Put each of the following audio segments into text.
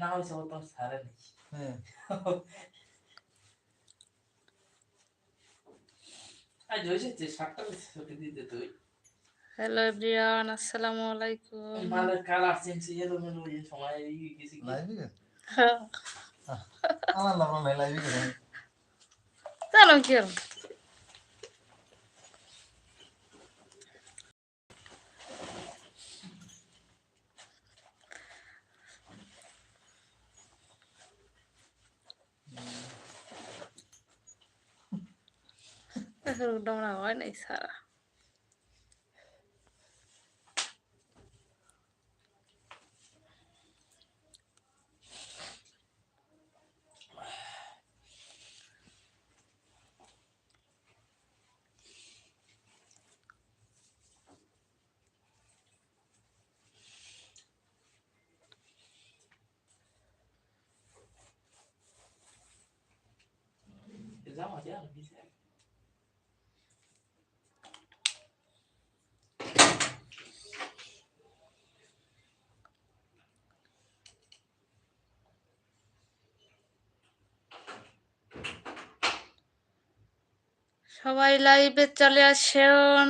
না হয়েছে ও তো নি হ্যাঁ দিতে তুই হ্যালো এভরিওয়ান আসসালামু আলাইকুম মালের কালার চেঞ্জ এলো মেলো এই সময় এই গেছি কি লাইভে গেছে আমার লাভ নাই লাইভে চলো কি আর ডোমরা হয় নাই সারা জামা যা দিছে সবাই লাইভে চলে আসুন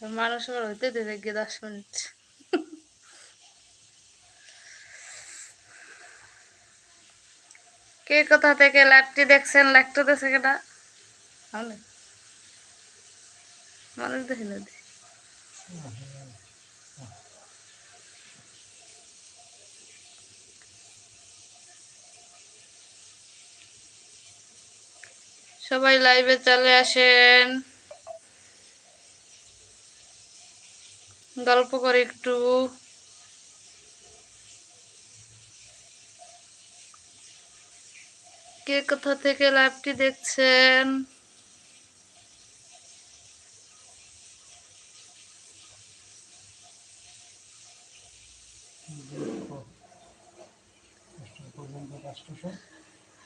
মানুষ আবার হইতে দিতে গিয়ে দশ মিনিট কে কোথা থেকে লাইভটি দেখছেন? লাইভটা দেখছে কেটা মানুষ দেখি না। সবাই লাইভে চলে আসেন। গল্প করে একটু। কে কোথা থেকে লাইভটি দেখছেন?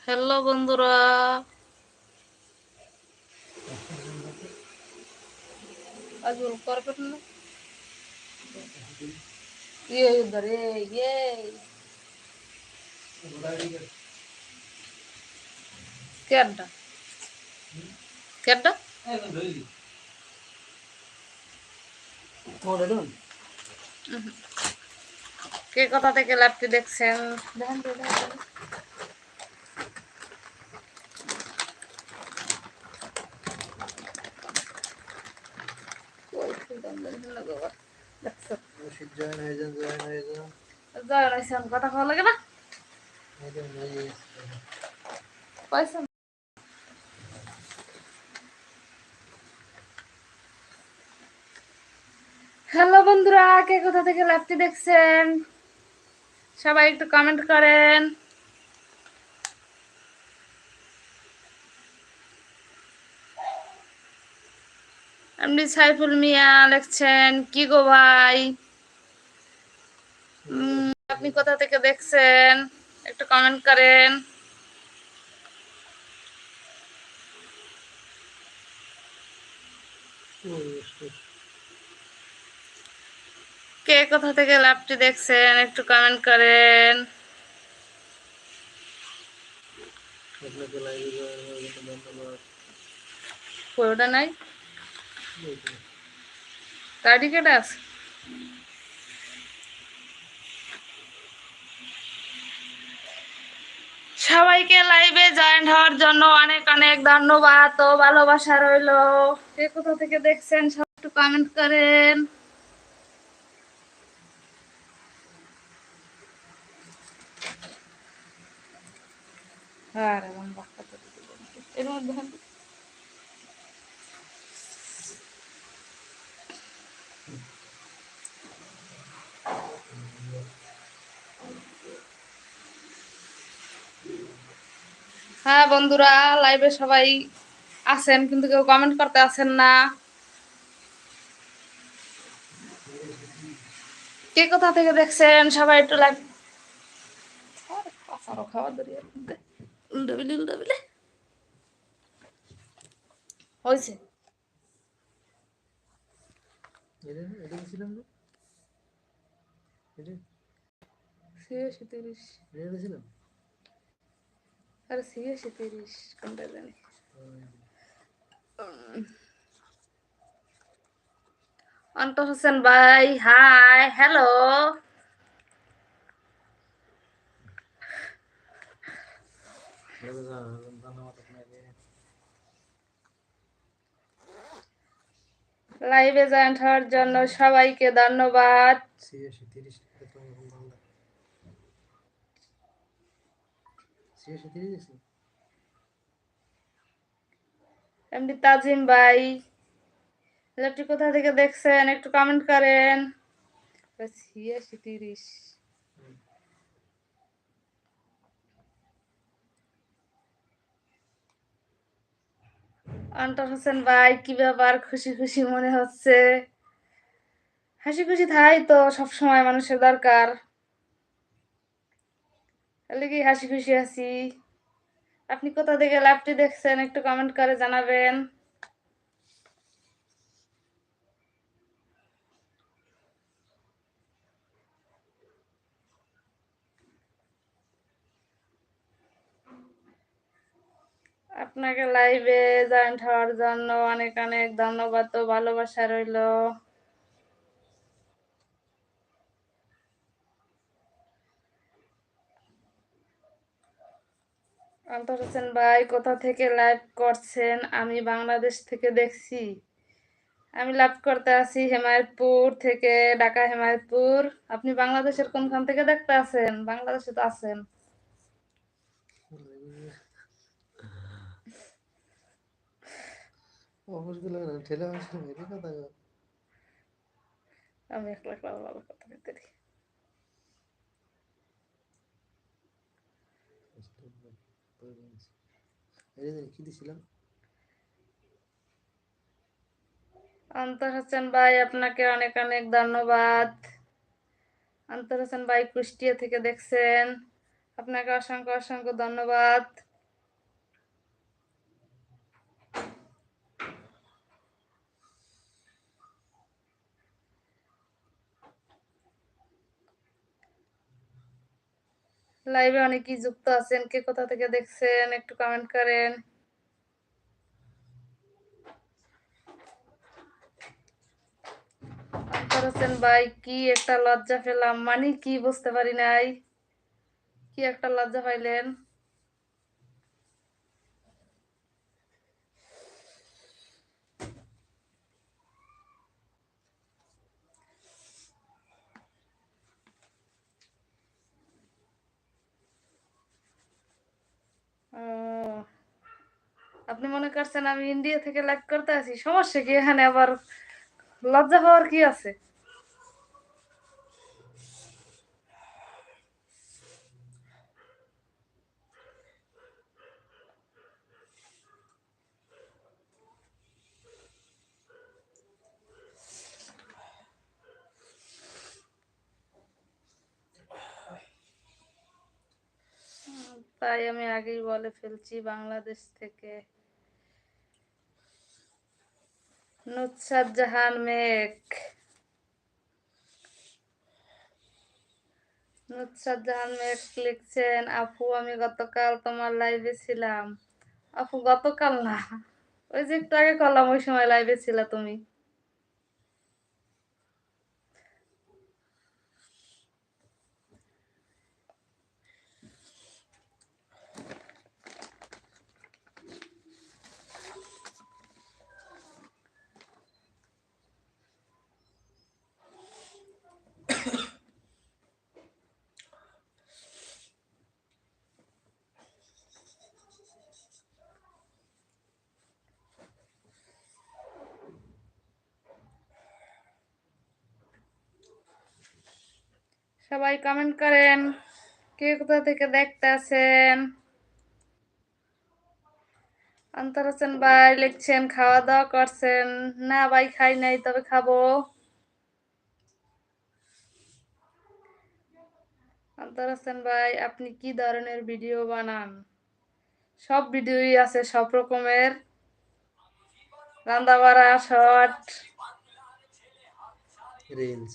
হ্যালো বন্ধুরা। ইয়ে করবেন না? ইয়ে ইয়ে কেডা? কেডা? কে কোথা থেকে লাইভটি দেখছেন? দেখেন তো, দেখেন তো। কই ফুলদান দেখেন না বাবা দেখছ রশিদ জয়েন হয়ে যান জয়েন হয়ে যান জয় রাইসান কথা কওয়া লাগে না এই যে এই যে পয়সা হ্যালো বন্ধুরা কে কোথা থেকে লাইভটি দেখছেন? সবাই একটু কমেন্ট করেন। এমনি সাইফুল মিয়া লিখছেন কি গো ভাই? আপনি কোথা থেকে দেখছেন? একটু কমেন্ট করেন। কে কোথা থেকে লাভটি দেখছেন একটু কমেন্ট করেন। পুরোটা নাই? আছে? সবাইকে লাইভে জয়েন হওয়ার জন্য অনেক অনেক ধন্যবাদ ও ভালোবাসা রইল। কে কোথা থেকে দেখছেন সব একটু কমেন্ট করেন। মধ্যে হ্যাঁ বন্ধুরা লাইভে সবাই আছেন, কিন্তু কেউ কমেন্ট করতে আছেন না। কে কোথা থেকে দেখছেন? সবাই একটু লাইভ খাওয়া দাঁড়িয়ে উল্টো বিলি উল্টো বিলি ছিয়াশি তিরিশ আরে ছিয়াশি তিরিশ কোনটা জানি। অন্তর হোসেন ভাই হাই হ্যালো। ধন্যবাদ আপনাকে লাইভে জয়েন্ট হওয়ার জন্য সবাইকে ধন্যবাদ। এমডি তাজিম ভাই ল্যাপটি কোথা থেকে দেখছেন একটু কমেন্ট করেন। ছিয়াশি তিরিশ। অন্তর হোসেন ভাই, কি ব্যাপার? খুশি খুশি মনে হচ্ছে। হাসি খুশি থাই তো সব সময় মানুষের দরকার। তাহলে কি হাসি খুশি আছি? আপনি কোথা থেকে লাইভটি দেখছেন একটু কমেন্ট করে জানাবেন। আপনাকে লাইভে জয়েন্ট হওয়ার জন্য অনেক অনেক ধন্যবাদ। তো ভালোবাসা রইল। অন্তর হোসেন ভাই, কোথা থেকে লাইভ করছেন? আমি বাংলাদেশ থেকে দেখছি। আমি লাইভ করতে আছি হেমায়তপুর থেকে, ঢাকা হেমায়তপুর। আপনি বাংলাদেশের কোনখান থেকে দেখতে আছেন বাংলাদেশে তো আছেন। না ঠেলে আসলে এটা কথা। আমি একলা একলা ভালো কথা বলতে কি দিছিলাম? অন্তর হোসেন ভাই আপনাকে অনেক অনেক ধন্যবাদ। অন্তর হোসেন ভাই কুষ্টিয়া থেকে দেখছেন। আপনাকে অসংখ্য অসংখ্য ধন্যবাদ। লাইভে অনেকেই যুক্ত আছেন। কে কোথা থেকে দেখছেন? একটু কমেন্ট করেন। আনসার ভাই, কি একটা লজ্জা পেলাম। মানে কি, বুঝতে পারি নাই। কি একটা লজ্জা পাইলেন ও, আপনি মনে করছেন আমি ইন্ডিয়া থেকে লাইভ করতে আছি? সমস্যা কি? এখানে আবার লজ্জা হওয়ার কি আছে? তাই আমি আগেই বলে ফেলছি, বাংলাদেশ থেকে নুসরাত জাহান মেঘ। নুৎসাদ জাহান মেঘ লিখছেন, আপু, আমি গতকাল তোমার লাইভে ছিলাম। আপু, গতকাল না, ওই যে একটু আগে করলাম, ওই সময় লাইভে ছিলা তুমি। সবাই কমেন্ট করেন। কে কোথা থেকে দেখতে আছেন? অন্তর আছেন ভাই, লিখছেন, খাওয়া দাওয়া করছেন। না ভাই, খাই নাই, তবে খাব। অন্তর ভাই, আপনি কি ধরনের ভিডিও বানান? সব ভিডিওই আছে, সব রকমের। রান্দাবাড়া শর্ট। রিলস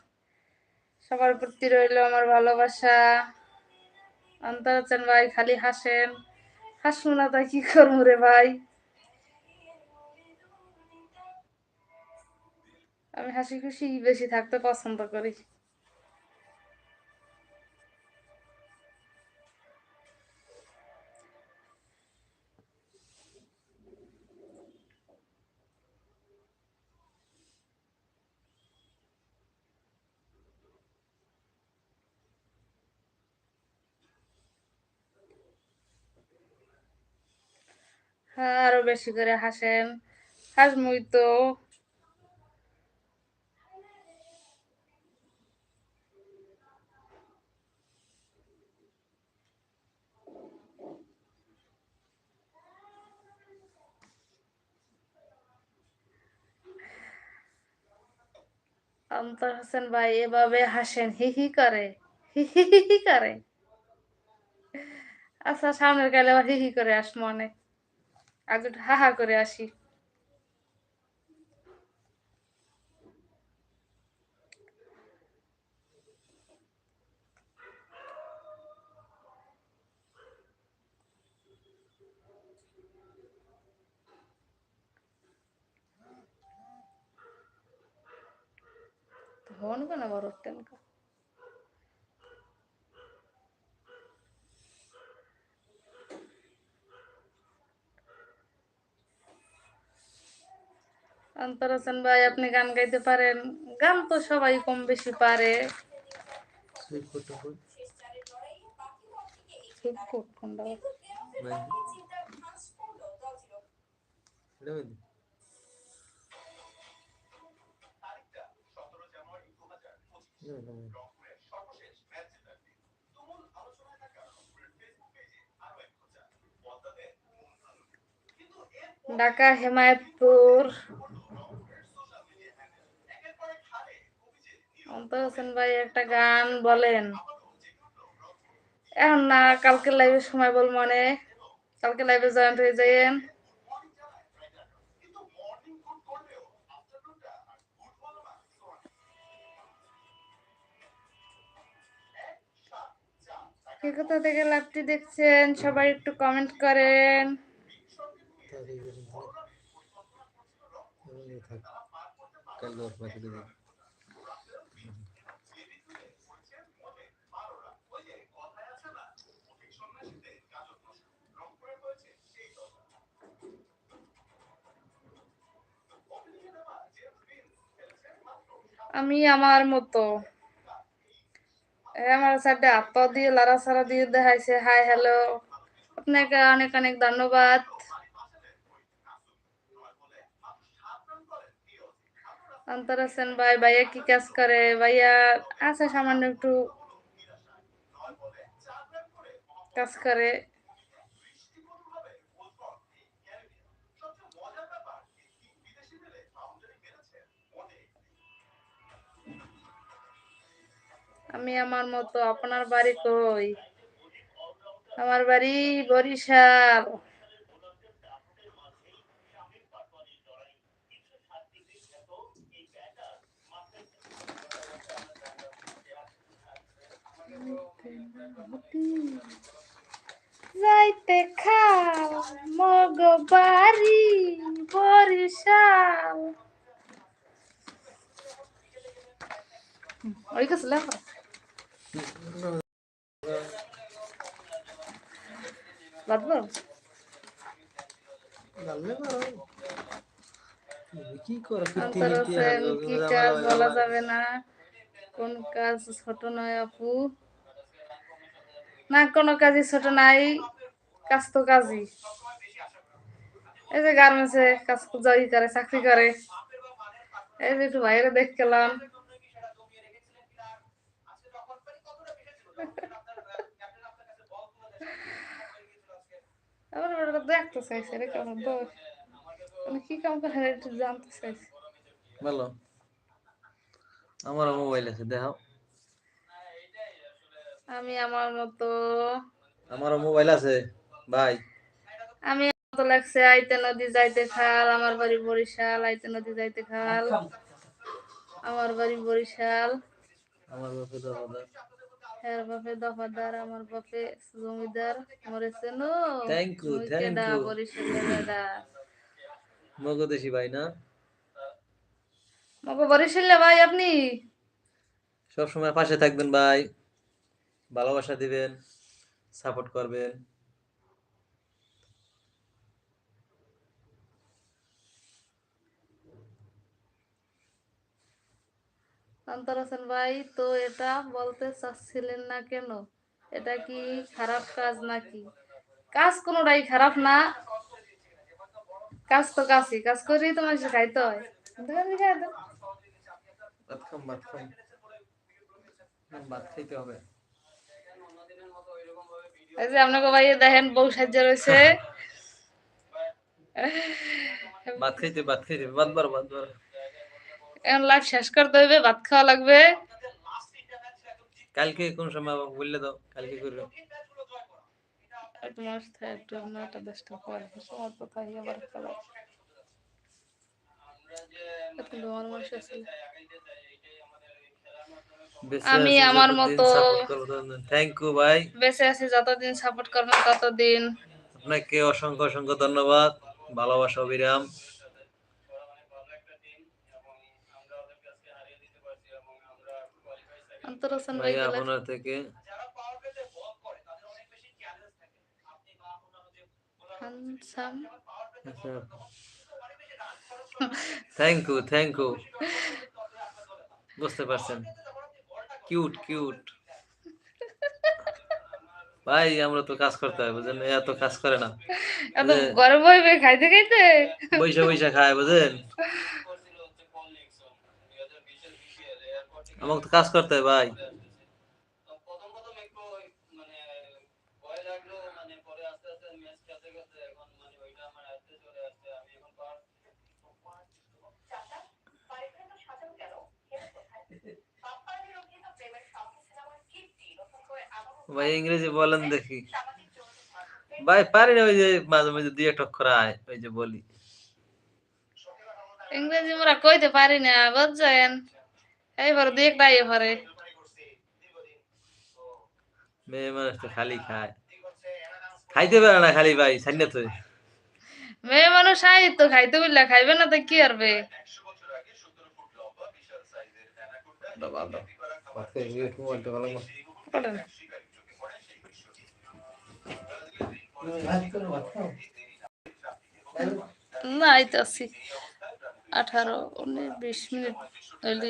সবার প্রতি রইল আমার ভালোবাসা। অন্তর আছেন ভাই, খালি হাসেন। হাসুন না তাই কি করব রে ভাই? আমি হাসি খুশি বেশি থাকতে পছন্দ করি। আরও বেশি করে হাসেন। হাসমুই তো। অন্তর হোসেন ভাই, এভাবে হাসেন? হি হি করে। হি হি হি করে। আচ্ছা সামনের গেলে আবার হি হি করে আসব অনেক। একটু হা হা করে আসি। ফোন কেন বড় অন্তর হোসেন ভাই, আপনি গান গাইতে পারেন। গান তো সবাই কম বেশি পারে। ঢাকা ফটো ফুল খুব খুব কোনটা মানে এটা মানে এটা মানে ঢাকা হেমায়তপুর অন্তর হোসেন ভাই একটা গান বলেন। এখন না কালকে লাইভে সময় বল মনে। কালকে লাইভে জয়েন্ট হয়ে যাইয়েন। কে কোথা থেকে লাইভটি দেখছেন? সবাই একটু কমেন্ট করেন। কালকে আমি আমার মতো। আমার সাথে পা দিয়ে সারা দিয়ে দেখাইছে। Hi, hello. আপনাকে অনেক অনেক ধন্যবাদ। অন্তর ভাই। ভাইয়া কি কাজ করে? ভাইয়া আছে সামান্য একটু কাজ করে। আমি আমার মতো, আপনার বাড়ি কই? আমার বাড়ি বরিশাল। যাইতে খাল মগ বাড়ি বরিশাল। ওই কাছে পারো কি করো কি কাজ বলা যাবে না। কোন কাজ ছোট নয় আপু। না কোনো কাজই ছোট নাই। কাজ তো কাজই। এই যে গার্মেন্টসে কাজ জয়ী করে চাকরি করে। এই যে একটু বাইরে দেখ আবার ওটা দেখতে চাইছে রে কেমন দোষ মানে কি কাম করে একটু জানতে চাইছে। ভালো আমারও মোবাইল আছে দেখাও। আমি আমার মতো আমারও মোবাইল আছে ভাই। আমি আমার মতো লাগছে আইতে নদী যাইতে খাল আমার বাড়ি বরিশাল আইতে নদী যাইতে খাল। আমার বাড়ি বরিশাল। আমার এর বাপে দফাদার আমার বাপে জমিদার মরেছে no thank you thank you বরিশালের মগদেশি ভাই না? মগ বরিশালে ভাই আপনি? সব সময় পাশে থাকবেন ভাই। ভালোবাসা দিবেন সাপোর্ট করবেন। অন্তর হোসেন ভাই তো এটা বলতে চাচ্ছিলেন না কেন? এটা কি খারাপ কাজ নাকি? কাজ কোনোটাই খারাপ না। কাজ তো কাজই কাজ করেই তো মানুষের খাইতে হয়। এই যে আপনাকে ভাই দেখেন বউ সাহায্য রয়েছে। ভাত খাইতে ভাত খাইতে ভাত বার ভাত বার। এখন লাইফ শেষ করতে হবে ভাত খাওয়া লাগবে। কালকে কোন সময় বললে দাও কালকে করবে একটু একটু নটা দশটা পরে সময় তো থাকি আবার খেলা কিন্তু আমার মানুষ আছে। আমি আমার মতো- থ্যাংক ইউ ভাই। বেঁচে আছি যতদিন সাপোর্ট করবেন ততদিন। আপনাকে অসংখ্য অসংখ্য ধন্যবাদ। ভালোবাসা অবিরাম। অন্তর হোসেন ভাই আপনার থেকে। থ্যাংক ইউ থ্যাংক ইউ বুঝতে পারছেন। কিউট কিউট ভাই আমরা তো কাজ করতে হয় বুঝলেন? এত কাজ করে না। এত গরম বইবে খাইতে খাইতে? বৈশা বৈশা খায় বুঝলেন আমাকে তো কাজ করতে হয় ভাই প্রথম প্রথম একটু ওই মানে ভয় লাগল মানে পরে আস্তে আস্তে ম্যাচ খেলতে খেলতে এখন মানে ওইটা আমার আস্তে চলে আসছে আমি এখন পার ভাই, ইংরেজি বলেন দেখি। ভাই, পারি না ওই যে মাঝে মাঝে দুই একটা খরায় ওই যে বলি। ইংরেজি মোরা কইতে পারি না, বুঝছেন? এইবার মেয়ে মানুষ তো খালি খায়। খাইতে পারে না খালি ভাই সাইনে তো মেয়ে মানুষ আই তো খাইতে বললে খাইবে না তো কি করেন। না এই তো আছি আঠারো উনিশ বিশ মিনিট হইলে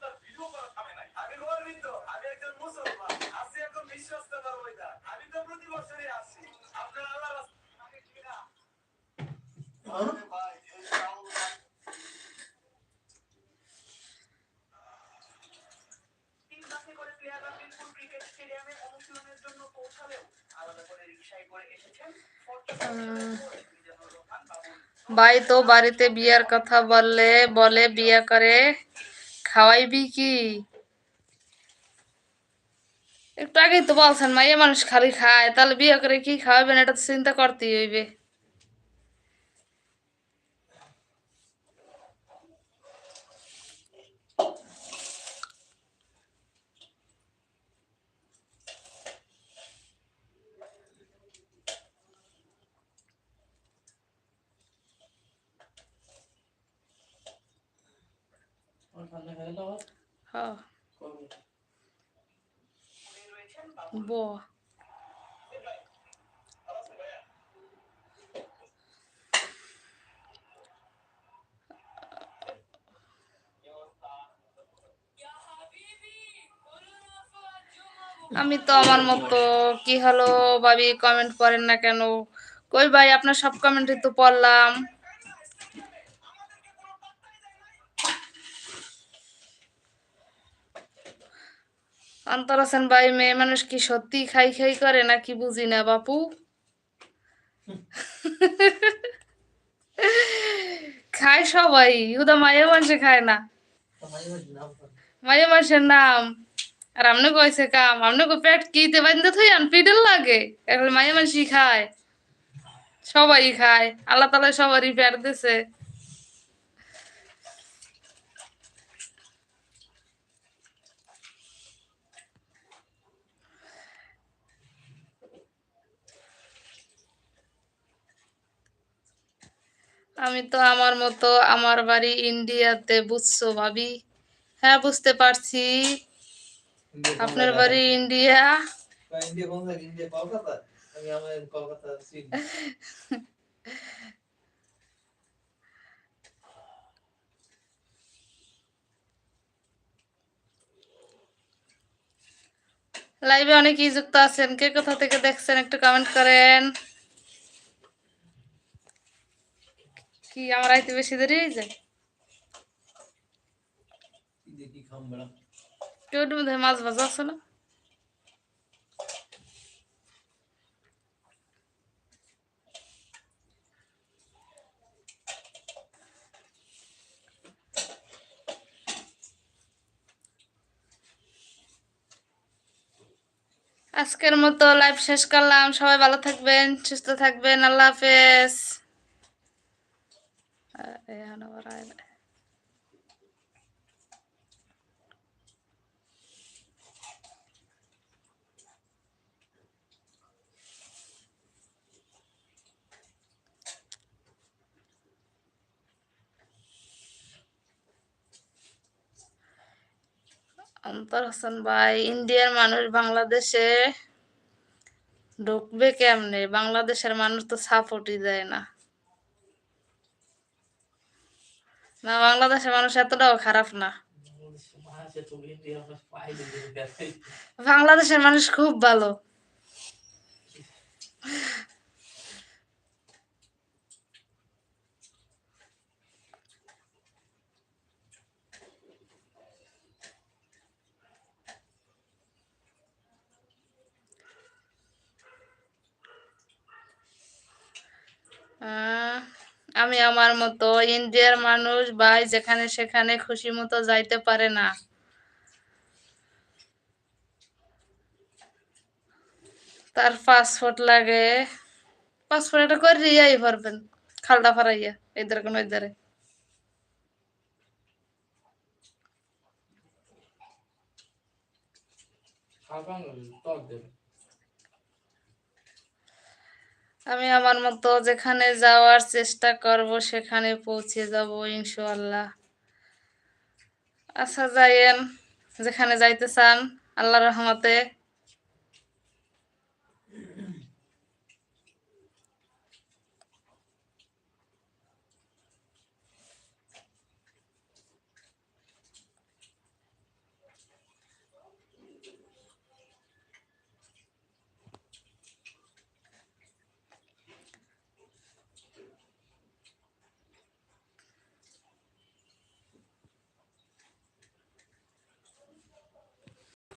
ভাই তো বাড়িতে বিয়ার কথা বললে, বলে বিয়ে করে খাওয়াইবি কি? একটু আগেই তো বলছেন, মাইয়া মানুষ খালি খায়, তাহলে বিয়ে করে কি খাওয়াবেন? এটা তো চিন্তা করতেই হইবে। আমি তো আমার মতো, কি হলো ভাবি? কমেন্ট করেন না কেন? কই ভাই, আপনার সব কমেন্টই তো পড়লাম। অন্তর হোসেন ভাই, মেয়ে মানুষ কি সত্যি খাই খাই করে নাকি বুঝি না বাপু? খায় সবাই উদা মায়ের মানুষে খায় না। মায়ের মানুষের নাম। আর আমনে কইছে কাম, আমনে কো পেট কিতে বান্ধে থই আন পিডল লাগে। এখন মায়ের মানুষই খায়। সবাই খায়, আল্লাহ তালা সবারই পেট দিছে। আমি তো আমার মতো আমার বাড়ি ইন্ডিয়াতে বুঝছ ভাবি। হ্যাঁ বুঝতে পারছি। আপনার বাড়ি ইন্ডিয়া? লাইভে অনেকেই যুক্ত আছেন। কে কোথা থেকে দেখছেন একটু কমেন্ট করেন। কি আমার আইতে বেশি দেরি হয়ে কেউ মধ্যে মাছ ভাজা আছে না আজকের মতো লাইভ শেষ করলাম সবাই ভালো থাকবেন সুস্থ থাকবেন আল্লাহ হাফেজ আহ, এখন আবার আয় না। অন্তর হাসান ভাই, ইন্ডিয়ার মানুষ বাংলাদেশে ঢুকবে কেমনে? বাংলাদেশের মানুষ তো সাপোর্টই দেয় না। না, বাংলাদেশের মানুষ এতটাও খারাপ না। বাংলাদেশের মানুষ খুব ভালো। আমি আমার মতো ইন্ডিয়ার মানুষ, ভাই, যেখানে সেখানে খুশি মতো যাইতে পারে না। তার পাসপোর্ট লাগে। পাসপোর্ট এটা করে ইয়াই পারবেন খালটা ফারাইয়া, এদের কোনো এদারে। আমি আমার মতো যেখানে যাওয়ার চেষ্টা করব, সেখানে পৌঁছে যাব ইনশাল্লাহ আচ্ছা যাইয়েন, যেখানে যাইতে চান আল্লাহ রহমতে।